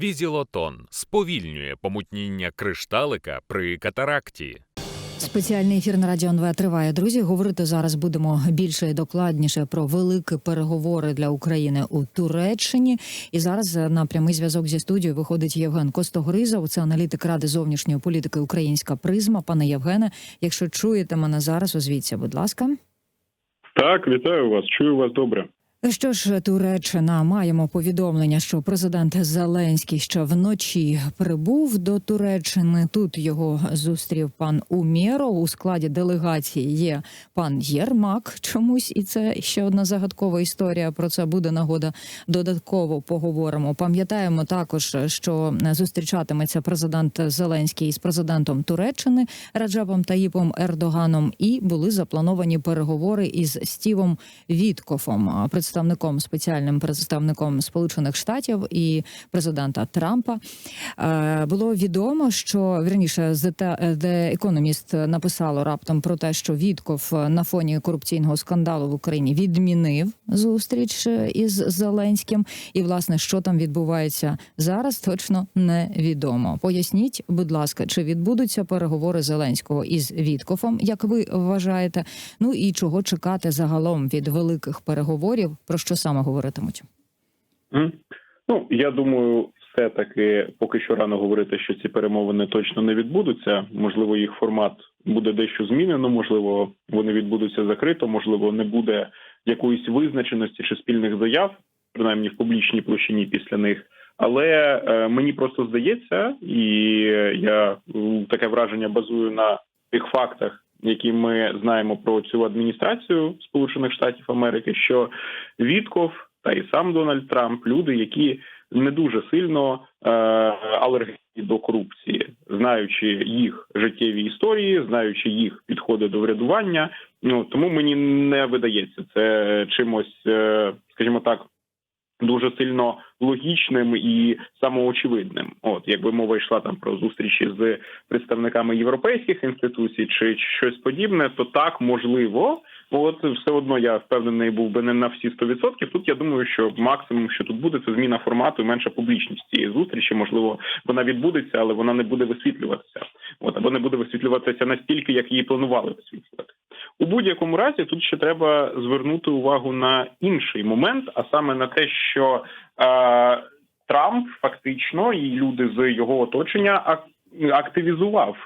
Візілотон сповільнює помутніння кришталика при катаракті. Спеціальний ефір на радіо НВ триває. Друзі, говорити зараз будемо більше і докладніше про великі переговори для України у Туреччині. І зараз на прямий зв'язок зі студією виходить Євген Костогризов. Це аналітик ради зовнішньої політики Українська призма. Пане Євгене, якщо чуєте мене зараз, озвіться, будь ласка. Так, вітаю вас. Чую вас добре. Що ж, Туреччина маємо повідомлення, що президент Зеленський ще вночі прибув до Туреччини. Тут його зустрів пан Умєров. У складі делегації є пан Єрмак. Чомусь і це ще одна загадкова історія. Про це буде нагода. Додатково поговоримо. Пам'ятаємо також, що зустрічатиметься президент Зеленський із президентом Туреччини Раджабом Таїпом Ердоганом. І були заплановані переговори із Стівом Віткофом, представником спеціальним представником Сполучених Штатів і президента Трампа. Е, Було відомо, що вірніше The Economist написало раптом про те, що Вітков на фоні корупційного скандалу в Україні відмінив зустріч із Зеленським. І власне, що там відбувається зараз, точно невідомо. Поясніть, будь ласка, чи відбудуться переговори Зеленського із Віткофом, як ви вважаєте? Ну і чого чекати загалом від великих переговорів? Про що саме говоритимуть? Ну я думаю, все таки поки що рано говорити, що ці перемовини точно не відбудуться. Можливо, їх формат буде дещо змінено. Можливо, вони відбудуться закрито. Можливо, не буде якоїсь визначеності чи спільних заяв, принаймні в публічній площині після них. Але е, мені просто здається, і я таке враження базую на тих фактах, які ми знаємо про цю адміністрацію Сполучених Штатів Америки, що Вітков та і сам Дональд Трамп люди, які не дуже сильно е, алергійні до корупції, знаючи їх життєві історії, знаючи їх підходи до врядування. Ну тому мені не видається це чимось, е, скажімо так. Дуже сильно логічним і самоочевидним. От якби мова йшла там про зустрічі з представниками європейських інституцій чи щось подібне, то так можливо. От все одно я впевнений був би не на всі 100%. Тут я думаю, що максимум, що тут буде, це зміна формату і менша публічність цієї зустрічі. Можливо, вона відбудеться, але вона не буде висвітлюватися. От або не буде висвітлюватися настільки, як її планували висвітлювати. У будь-якому разі тут ще треба звернути увагу на інший момент, а саме на те, що е, Трамп фактично і люди з його оточення ак- активізував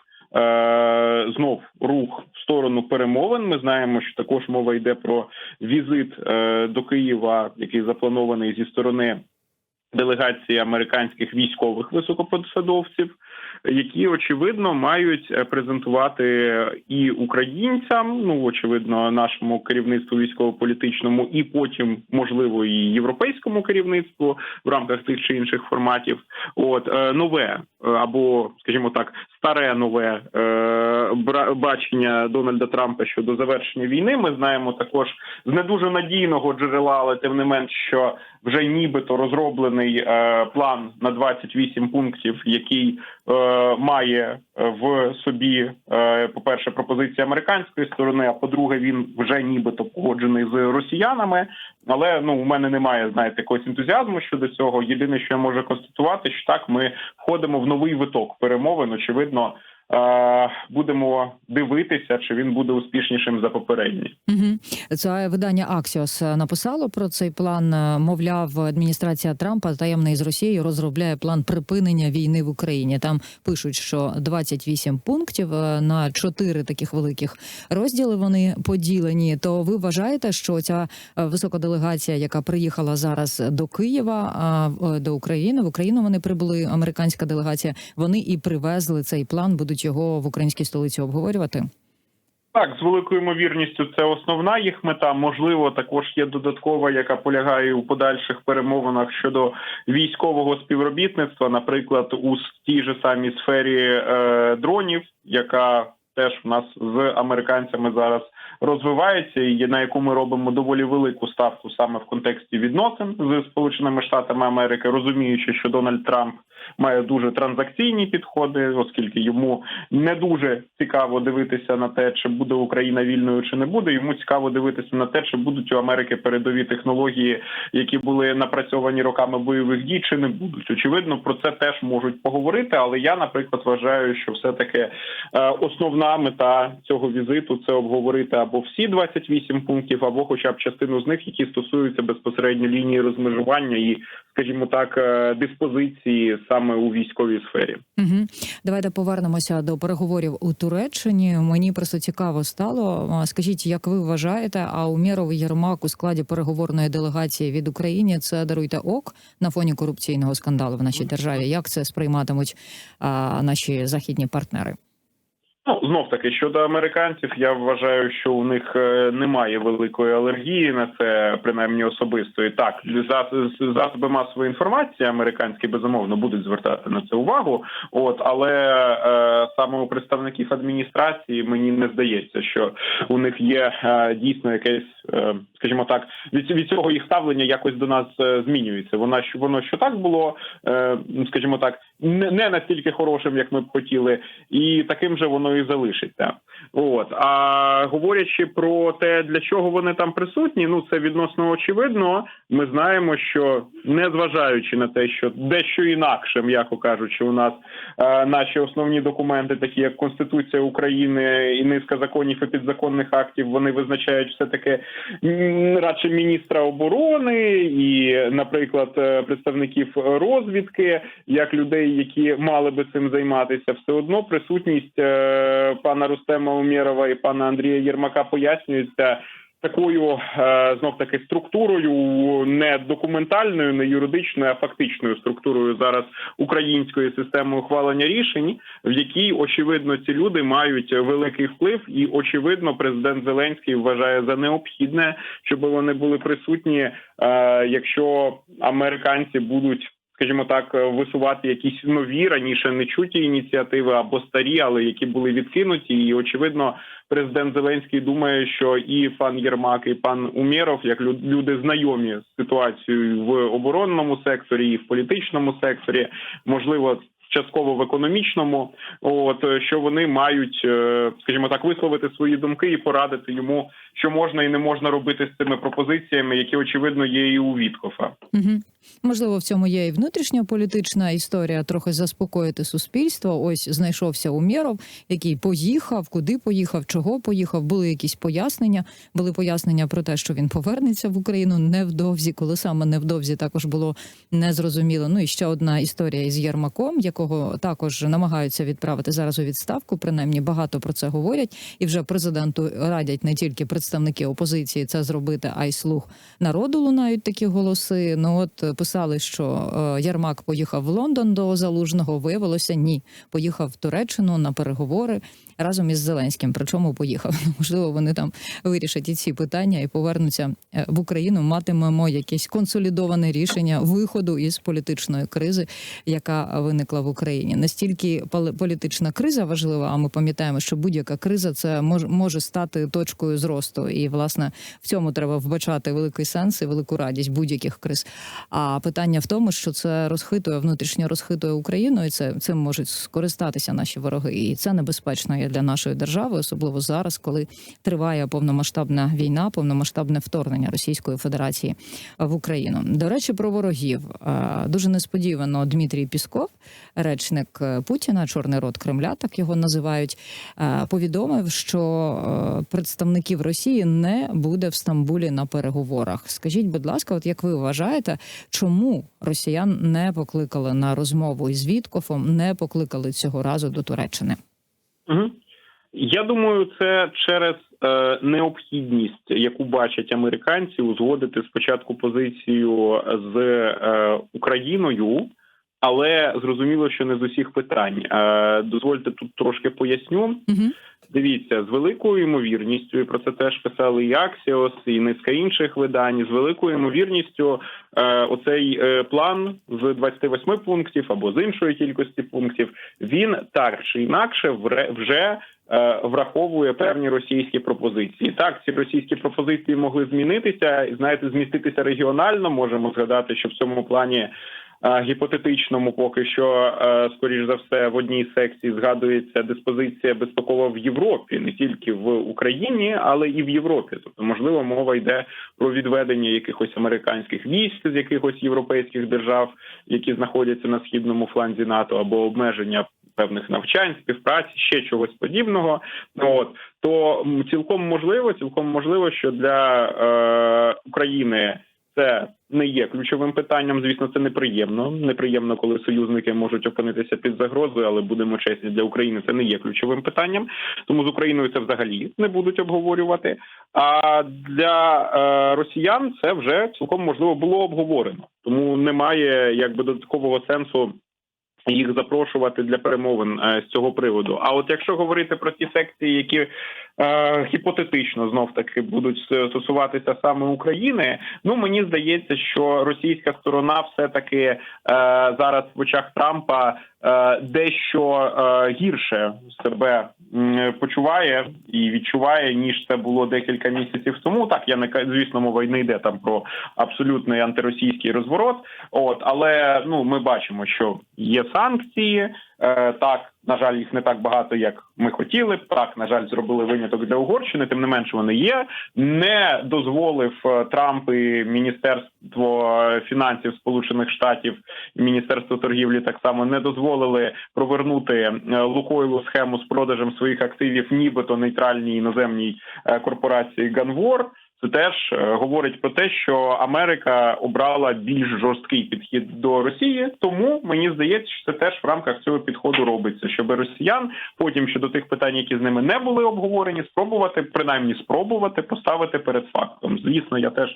знов рух в сторону перемовин. Ми знаємо, що також мова йде про візит е, до Києва, який запланований зі сторони делегації американських військових високопосадовців, які очевидно мають е, презентувати і українцям, ну очевидно, нашому керівництву військово-політичному, і потім можливо і європейському керівництву в рамках тих чи інших форматів. От е, нове е, або, скажімо так, старе нове бачення Дональда Трампа щодо завершення війни. Ми знаємо також з не дуже надійного джерела, але тим не менш, що вже нібито розроблений план на 28 пунктів, який має е, в собі, е, по-перше, пропозиції американської сторони, а по-друге, він вже нібито погоджений з росіянами. Але ну у мене немає знаєте якогось ентузіазму щодо цього. Єдине, що я можу констатувати, що так ми входимо в новий виток перемовин. Очевидно, е, будемо дивитися, чи він буде успішнішим за попередній. Угу. Це видання Аксіос написало про цей план. Е, Мовляв, адміністрація Трампа таємний з Росією розробляє план припинення війни в Україні. Там пишуть, що 28 пунктів е, на чотири таких великих розділи вони поділені. То ви вважаєте, що ця е, висока делегація, яка приїхала зараз до Києва, е, до України в Україну вони прибули. Американська делегація. Вони і привезли цей план, будуть його в українській столиці обговорювати. Так, з великою ймовірністю, це основна їх мета. Можливо, також є додаткова, яка полягає у подальших перемовинах щодо військового співробітництва, наприклад, у тій же самій сфері е, дронів, яка теж у нас з американцями зараз розвивається, і на яку ми робимо доволі велику ставку саме в контексті відносин з Сполученими Штатами Америки, розуміючи, що Дональд Трамп має дуже транзакційні підходи, оскільки йому не дуже цікаво дивитися на те, чи буде Україна вільною чи не буде. Йому цікаво дивитися на те, чи будуть у Америки передові технології, які були напрацьовані роками бойових дій, чи не будуть. Очевидно, про це теж можуть поговорити. Але я, наприклад, вважаю, що все таки е, основна мета цього візиту це обговорити або всі 28 пунктів, або хоча б частину з них, які стосуються безпосередньо лінії розмежування і, скажімо так, е, диспозиції саме у військовій сфері. Угу. Давайте повернемося до переговорів у Туреччині. Мені просто цікаво стало. Скажіть, як ви вважаєте, а Умєров і Єрмак у складі переговорної делегації від України це даруйте ок на фоні корупційного скандалу в нашій державі? Як це сприйматимуть а, наші західні партнери? Ну знов таки щодо американців, я вважаю, що у них е, немає великої алергії на це, принаймні особистої. Так засоби масової інформації американські безумовно будуть звертати на це увагу. От але е, саме у представників адміністрації мені не здається, що у них є е, дійсно якесь, е, скажімо так, від, від цього їх ставлення якось до нас е, змінюється. Вона що воно що так було, е, скажімо так, не, настільки хорошим, як ми б хотіли, і таким же воно і залишиться. От а говорячи про те, для чого вони там присутні, ну це відносно очевидно. Ми знаємо, що незважаючи на те, що дещо інакше, м'яко кажучи, у нас е, наші основні документи, такі як Конституція України і низка законів і підзаконних актів, вони визначають все таки радше міністра оборони і, наприклад, е, представників розвідки, як людей, які мали би цим займатися, все одно присутність е, пана Рустема Умєрова і пана Андрія Єрмака пояснюється. Такою знов таки структурою не документальною, не юридичною, а фактичною структурою зараз української системи ухвалення рішень, в якій очевидно ці люди мають великий вплив, і очевидно, президент Зеленський вважає за необхідне, щоб вони були присутні, е, якщо американці будуть. Скажімо так, висувати якісь нові раніше не чуті ініціативи або старі, але які були відкинуті, і очевидно, президент Зеленський думає, що і пан Єрмак, і пан Умєров, як люди знайомі з ситуацією в оборонному секторі і в політичному секторі, можливо. Частково в економічному, от що вони мають, скажімо так, висловити свої думки і порадити йому, що можна і не можна робити з цими пропозиціями, які очевидно є і у Віткофа. Угу. Можливо, в цьому є і внутрішньополітична історія, трохи заспокоїти суспільство. Ось знайшовся Умєров, який поїхав, куди поїхав, чого поїхав. Були якісь пояснення. Були пояснення про те, що він повернеться в Україну невдовзі, коли саме невдовзі також було незрозуміло. Ну і ще одна історія із Єрмаком, якого також намагаються відправити зараз у відставку. Принаймні багато про це говорять, і вже президенту радять не тільки представники опозиції це зробити, а й слух народу лунають такі голоси. Ну от писали, що Ярмак поїхав в Лондон до залужного. Виявилося ні. Поїхав в Туреччину на переговори разом із Зеленським. Причому поїхав. Можливо, вони там вирішать і ці питання і повернуться в Україну. Матимемо якесь консолідоване рішення виходу із політичної кризи, яка виникла в Україні. Настільки політична криза важлива. А ми пам'ятаємо, що будь-яка криза це може, стати точкою зросту, і власне в цьому треба вбачати великий сенс і велику радість будь-яких криз. А питання в тому, що це розхитує внутрішньо розхитує Україну, і це цим можуть скористатися наші вороги, і це небезпечно є для нашої держави, особливо зараз, коли триває повномасштабна війна, повномасштабне вторгнення Російської Федерації в Україну. До речі, про ворогів дуже несподівано Дмитрій Пісков, речник Путіна, чорний рот Кремля, так його називають, повідомив, що представників Росії не буде в Стамбулі на переговорах. Скажіть, будь ласка, от як ви вважаєте, чому росіян не покликали на розмову із Віткофом, не покликали цього разу до Туреччини? Я думаю, це через е, необхідність, яку бачать американці, узгодити спочатку позицію з е, Україною, але зрозуміло, що не з усіх питань. Е, дозвольте тут трошки поясню. Угу. Дивіться, з великою ймовірністю, і про це теж писали і Аксіос, і низка інших видань. З великою ймовірністю, е, оцей е, план з 28 пунктів або з іншої кількості пунктів, він так чи інакше вже враховує певні російські пропозиції. Так, ці російські пропозиції могли змінитися знаєте, зміститися регіонально. Можемо згадати, що в цьому плані. Гіпотетичному, поки що, скоріш за все, в одній секції згадується диспозиція безпекова в Європі, не тільки в Україні, але і в Європі. Тобто, можливо, мова йде про відведення якихось американських військ з якихось європейських держав, які знаходяться на східному фланзі НАТО, або обмеження певних навчань, співпраці, ще чогось подібного. От то цілком можливо, цілком можливо, що для е, України це не є ключовим питанням. Звісно, це неприємно. Неприємно, коли союзники можуть опинитися під загрозою, але будемо чесні для України. Це не є ключовим питанням. Тому з Україною це взагалі не будуть обговорювати. А для е, росіян це вже цілком можливо було обговорено. Тому немає якби додаткового сенсу їх запрошувати для перемовин е, з цього приводу. А от якщо говорити про ті секції, які е, гіпотетично знов таки будуть стосуватися саме України, ну мені здається, що російська сторона все таки е, зараз в очах Трампа дещо е, гірше себе почуває і відчуває ніж це було декілька місяців тому. Так я не звісно, мова не йде там про абсолютний антиросійський розворот. От але ну ми бачимо, що є санкції. Е, так, на жаль, їх не так багато, як ми хотіли. Так, на жаль, зробили виняток для Угорщини. Тим не менше, вони є. Не дозволив е, Трамп і Міністерство фінансів Сполучених Штатів, Міністерство торгівлі так само не дозволили провернути е, Лукойлу схему з продажем своїх активів, нібито нейтральній іноземній е, корпорації Ганвор. Це теж е, говорить про те, що Америка обрала більш жорсткий підхід до Росії. Тому мені здається, що це теж в рамках цього підходу робиться, щоб росіян потім щодо тих питань, які з ними не були обговорені, спробувати принаймні спробувати поставити перед фактом. Звісно, я теж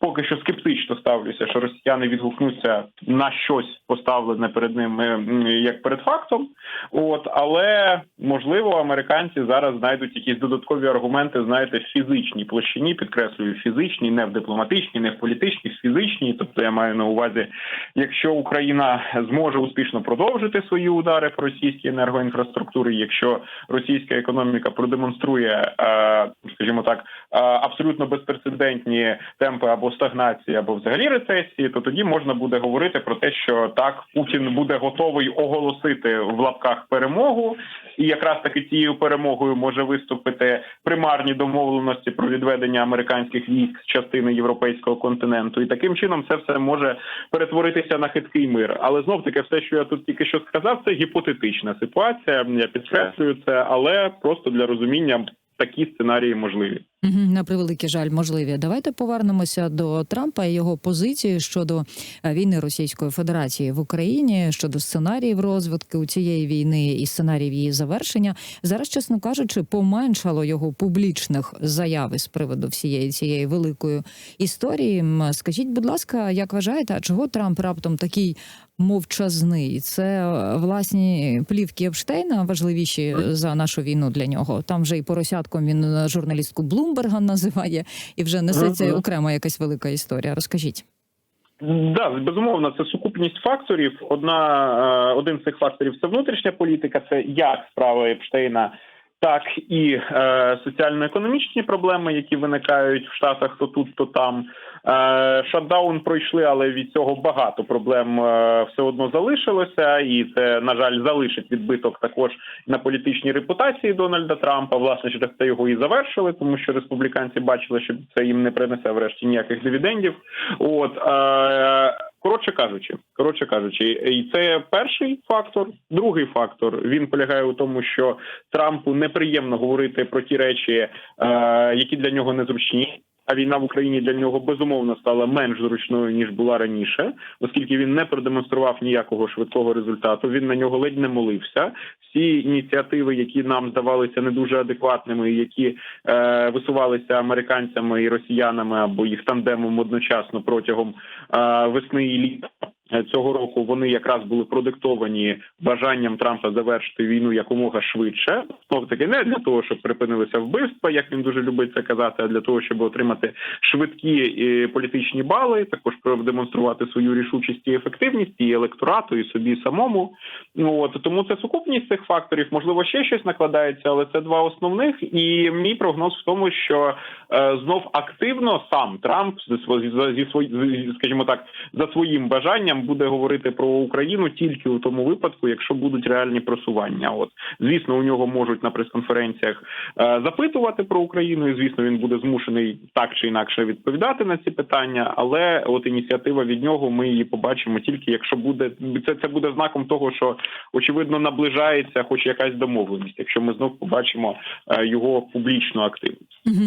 поки що скептично ставлюся, що росіяни відгукнуться на щось поставлене перед ними як перед фактом. От але можливо, американці зараз знайдуть якісь додаткові аргументи, знаєте, в фізичній площині, підкреслюю, фізичній, не в дипломатичній, не в політичній, в фізичній. Тобто я маю на увазі, якщо Україна зможе успішно продовжити свої удари по російській енергоінфраструктурі, якщо російська економіка продемонструє, е, скажімо так, е, абсолютно безпрецедентні темпи або стагнації, або взагалі рецесії, то тоді можна буде говорити про те, що так Путін буде готовий оголосити в лапках перемогу, і якраз таки цією перемогою може виступити примарні домовленості про відведення американських військ з частини європейського континенту, і таким чином це все може перетворитися на хиткий мир. Але знов таки, все, що я тут тільки що сказав, це гіпотетична ситуація. Я підкреслюю це, але просто для розуміння такі сценарії можливі. На превеликий жаль, можливі. Давайте повернемося до Трампа і його позиції щодо е, війни Російської Федерації в Україні, щодо сценаріїв розвитку цієї війни і сценаріїв її завершення. Зараз, чесно кажучи, поменшало його публічних заяв із приводу всієї цієї великої історії. Скажіть, будь ласка, як вважаєте, а чого Трамп раптом такий мовчазний? Це е, власні плівки Епштейна важливіші за нашу війну для нього. Там вже і поросятком він е, журналістку Блумберга називає, і вже несеться окрема якась велика історія. Розкажіть. Да, безумовно, це сукупність факторів. Одна е, один з цих факторів це внутрішня політика, це як справа Епштейна, так і е, соціально-економічні проблеми, які виникають в Штатах то тут, то там. Е, шатдаун пройшли, але від цього багато проблем е, все одно залишилося, і це на жаль залишить відбиток також на політичній репутації Дональда Трампа. Власне, через це його і завершили, тому що республіканці бачили, що це їм не принесе врешті ніяких дивідендів. От е, коротше кажучи, коротше кажучи, і це перший фактор. Другий фактор він полягає у тому, що Трампу неприємно говорити про ті речі, які для нього незручні. А війна в Україні для нього безумовно стала менш зручною ніж була раніше, оскільки він не продемонстрував ніякого швидкого результату. Він на нього ледь не молився. Всі ініціативи, які нам здавалися не дуже адекватними, які е, висувалися американцями і росіянами або їх тандемом одночасно протягом е, весни і літа. Е, Цього року вони якраз були продиктовані бажанням Трампа завершити війну якомога швидше. Знов таки не для того, щоб припинилися вбивства, як він дуже любить це казати, а для того, щоб отримати швидкі е, політичні бали, також продемонструвати свою рішучість і ефективність і електорату, і собі самому. Ну от тому це сукупність цих факторів. Можливо, ще щось накладається, але це два основних. І мій прогноз в тому, що е, знов активно сам Трамп зі сво- зі свої, скажімо так, за своїм бажанням просуванням буде говорити про Україну тільки у тому випадку, якщо будуть реальні просування. От звісно, у нього можуть на прес-конференціях е, запитувати про Україну, і звісно, він буде змушений так чи інакше відповідати на ці питання. Але от ініціатива від нього ми її побачимо тільки якщо буде це, це буде знаком того, що очевидно наближається, хоч якась домовленість, якщо ми знов побачимо е, його публічну активність. Угу.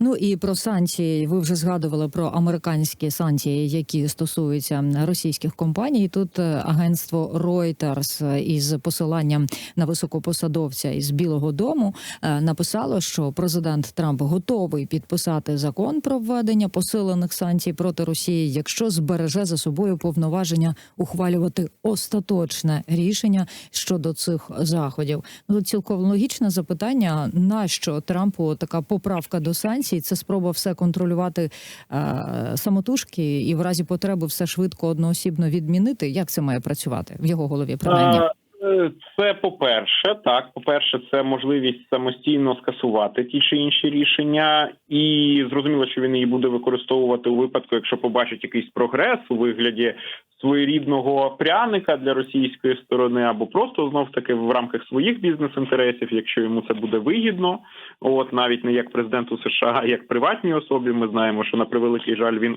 Ну і про санкції. Ви вже згадували про американські санкції, які стосуються російських компаній. Тут е, агентство Reuters із посиланням на високопосадовця із Білого Дому е, написало, що президент Трамп готовий підписати закон про введення посилених санкцій проти Росії, якщо збереже за собою повноваження ухвалювати остаточне рішення щодо цих заходів. Ну цілком логічне запитання: нащо Трампу така поправка до санкцій? Це спроба все контролювати е, самотужки і в разі потреби все швидко одноосібно відмінити. Як це має працювати в його голові? Принаймні? Е, Це по-перше, так. По-перше, це можливість самостійно скасувати ті чи інші рішення, і зрозуміло, що він її буде використовувати у випадку, якщо побачить якийсь прогрес у вигляді своєрідного пряника для російської сторони, або просто знов таки в рамках своїх бізнес-інтересів, якщо йому це буде вигідно. От навіть не як президенту США, а як приватній особі. Ми знаємо, що на превеликий жаль він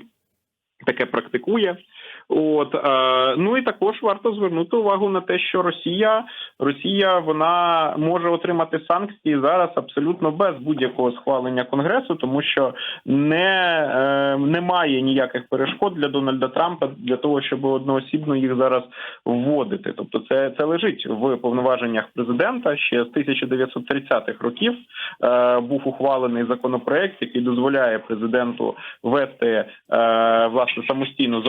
таке практикує. От е, ну і також варто звернути увагу на те, що Росія Росія вона може отримати санкції зараз абсолютно без будь-якого схвалення конгресу, тому що не е, немає ніяких перешкод для Дональда Трампа для того, щоб одноосібно їх зараз вводити. Тобто, це це лежить в повноваженнях президента ще з 1930-х років. Е, був ухвалений законопроект, який дозволяє президенту вести е, власне самостійно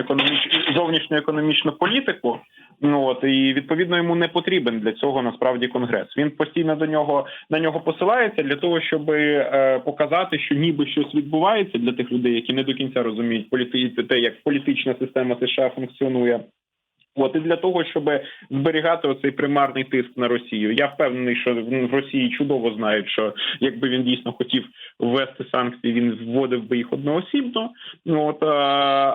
економічну зовнішню економічну політику. Ну от і відповідно йому не потрібен для цього насправді конгрес. Він постійно до нього на нього посилається для того, щоб е, показати, що ніби щось відбувається для тих людей, які не до кінця розуміють політи... те, як політична система США функціонує. От і для того, щоб зберігати оцей примарний тиск на Росію, я впевнений, що в Росії чудово знають, що якби він дійсно хотів ввести санкції, він вводив би їх одноосібно. От а,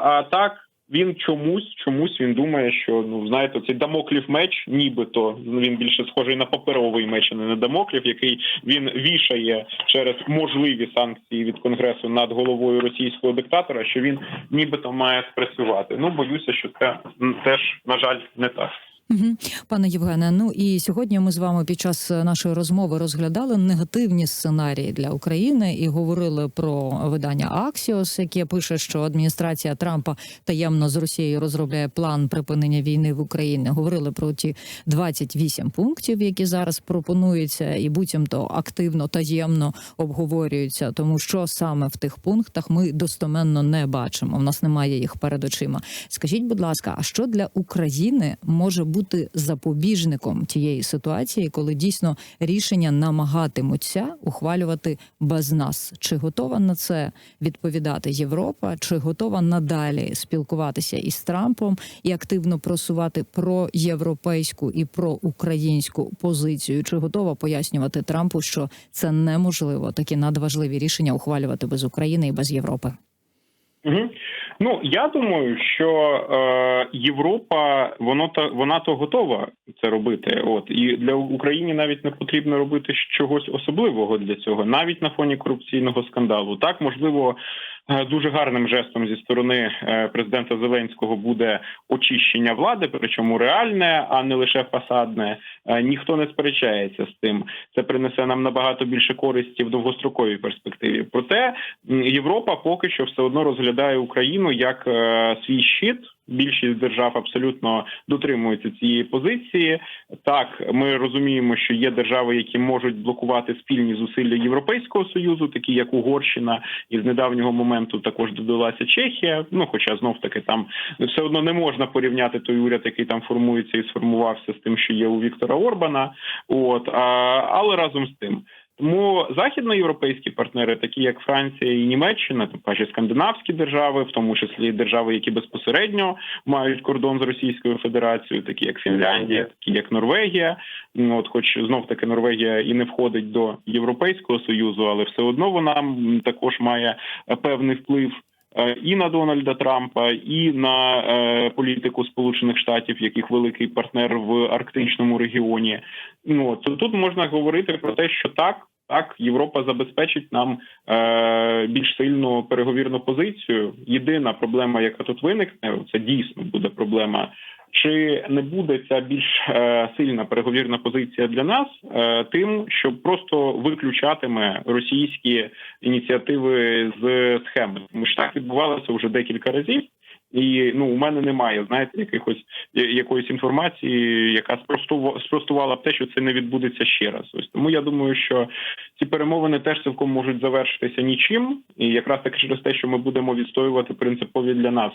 а так. Він чомусь чомусь він думає, що ну знаєте, цей дамоклів меч, нібито він більше схожий на паперовий меч, а не на дамоклів, який він вішає через можливі санкції від конгресу над головою російського диктатора, що він нібито має спрацювати. Ну боюся, що це теж на жаль не так. Угу. Пане Євгене, ну і сьогодні ми з вами під час нашої розмови розглядали негативні сценарії для України і говорили про видання Аксіос, яке пише, що адміністрація Трампа таємно з Росією розробляє план припинення війни в Україні. Говорили про ті 28 пунктів, які зараз пропонуються, і буцімто активно таємно обговорюються. Тому що саме в тих пунктах ми достоменно не бачимо. У нас немає їх перед очима. Скажіть, будь ласка, а що для України може бути? Бути запобіжником тієї ситуації, коли дійсно рішення намагатимуться ухвалювати без нас. Чи готова на це відповідати Європа? Чи готова надалі спілкуватися із Трампом і активно просувати про європейську і про українську позицію? Чи готова пояснювати Трампу, що це неможливо такі надважливі рішення ухвалювати без України і без Європи? Угу. Ну я думаю, що е, Європа воно та вона то готова це робити. От і для України навіть не потрібно робити чогось особливого для цього, навіть на фоні корупційного скандалу. Так можливо. Дуже гарним жестом зі сторони президента Зеленського буде очищення влади, причому реальне, а не лише фасадне. Ніхто не сперечається з тим. Це принесе нам набагато більше користі в довгостроковій перспективі. Проте Європа поки що все одно розглядає Україну як свій щит. Більшість держав абсолютно дотримуються цієї позиції. Так, ми розуміємо, що є держави, які можуть блокувати спільні зусилля Європейського союзу, такі як Угорщина, і з недавнього моменту також додалася Чехія. Ну, хоча знов таки там все одно не можна порівняти той уряд, який там формується і сформувався з тим, що є у Віктора Орбана. От а, але разом з тим. Тому західноєвропейські партнери, такі як Франція і Німеччина, тобто паче скандинавські держави, в тому числі держави, які безпосередньо мають кордон з Російською Федерацією, такі як Фінляндія, такі як Норвегія. Ну, от, хоч знов таки Норвегія і не входить до Європейського союзу, але все одно вона також має певний вплив і на Дональда Трампа, і на е, політику Сполучених Штатів, яких великий партнер в арктичному регіоні. Ну то тут можна говорити про те, що так. Так, Європа забезпечить нам е, більш сильну переговірну позицію. Єдина проблема, яка тут виникне, це дійсно буде проблема. Чи не буде ця більш е, сильна переговірна позиція для нас е, тим, що просто виключатиме російські ініціативи з схеми? Тому що так відбувалося вже декілька разів. І ну у мене немає, знаєте, якихось якоїсь інформації, яка спростува- спростувала б те, що це не відбудеться ще раз. Ось тому я думаю, що ці перемовини теж цілком можуть завершитися нічим, і якраз таки через те, що ми будемо відстоювати принципові для нас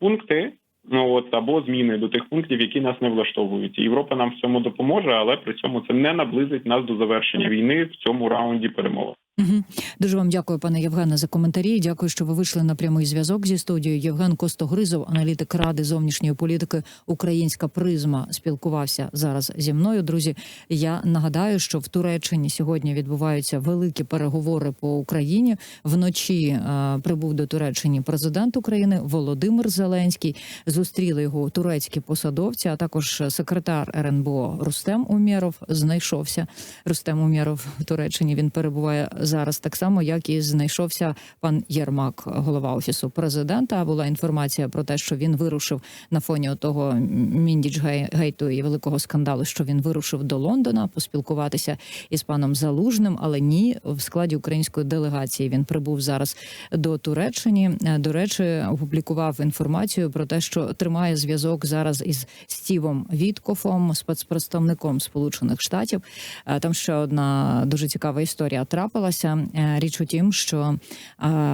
пункти. Ну от або зміни до тих пунктів, які нас не влаштовують. Європа нам в цьому допоможе, але при цьому це не наблизить нас до завершення війни в цьому раунді перемовин. Угу. Дуже вам дякую, пане Євгене, за коментарі. Дякую, що ви вийшли на прямий зв'язок зі студією. Євген Костогризов, аналітик ради зовнішньої політики Українська призма, спілкувався зараз зі мною. Друзі, я нагадаю, що в Туреччині сьогодні відбуваються великі переговори по Україні. Вночі е, прибув до Туреччини президент України Володимир Зеленський. Зустріли його турецькі посадовці, а також секретар РНБО Рустем Умєров знайшовся. Рустем Умєров в Туреччині він перебуває зараз так само, як і знайшовся пан Єрмак, голова офісу президента. Була інформація про те, що він вирушив на фоні того міндіч гейту і великого скандалу, що він вирушив до Лондона поспілкуватися із паном Залужним, але ні, в складі української делегації він прибув зараз до Туреччини. Е, До речі, опублікував інформацію про те, що тримає зв'язок зараз із Стівом Віткофом, спецпредставником Сполучених Штатів. Е, Там ще одна дуже цікава історія трапилася. Е, Річ у тім, що е,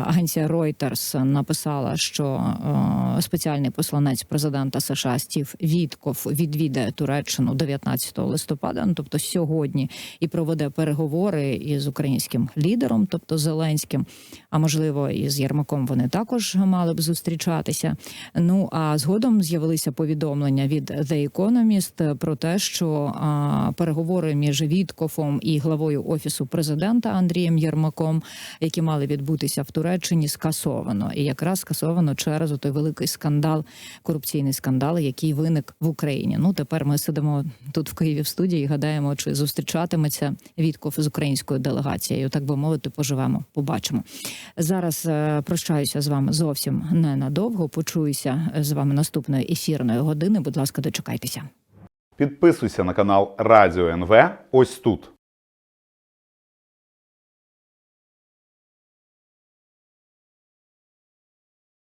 агенція Reuters написала, що е, спеціальний посланець президента США Стів Вітков відвідає Туреччину 19 листопада, ну, тобто сьогодні, і проведе переговори із українським лідером, тобто Зеленським. А можливо, і з Єрмаком вони також мали б зустрічатися. Ну а згодом з'явилися повідомлення від The Economist про те, що а, переговори між Віткофом і главою офісу президента Андрієм Єрмаком, які мали відбутися в Туреччині, скасовано. І якраз скасовано через той великий скандал, корупційний скандал, який виник в Україні. Ну тепер ми сидимо тут в Києві в студії. і Гадаємо, чи зустрічатиметься Вітков з українською делегацією. Так би мовити, поживемо, побачимо. Зараз е, прощаюся з вами зовсім ненадовго. Почуюся з вами наступної ефірної години. Будь ласка, дочекайтеся. Підписуйся на канал Радіо НВ ось тут.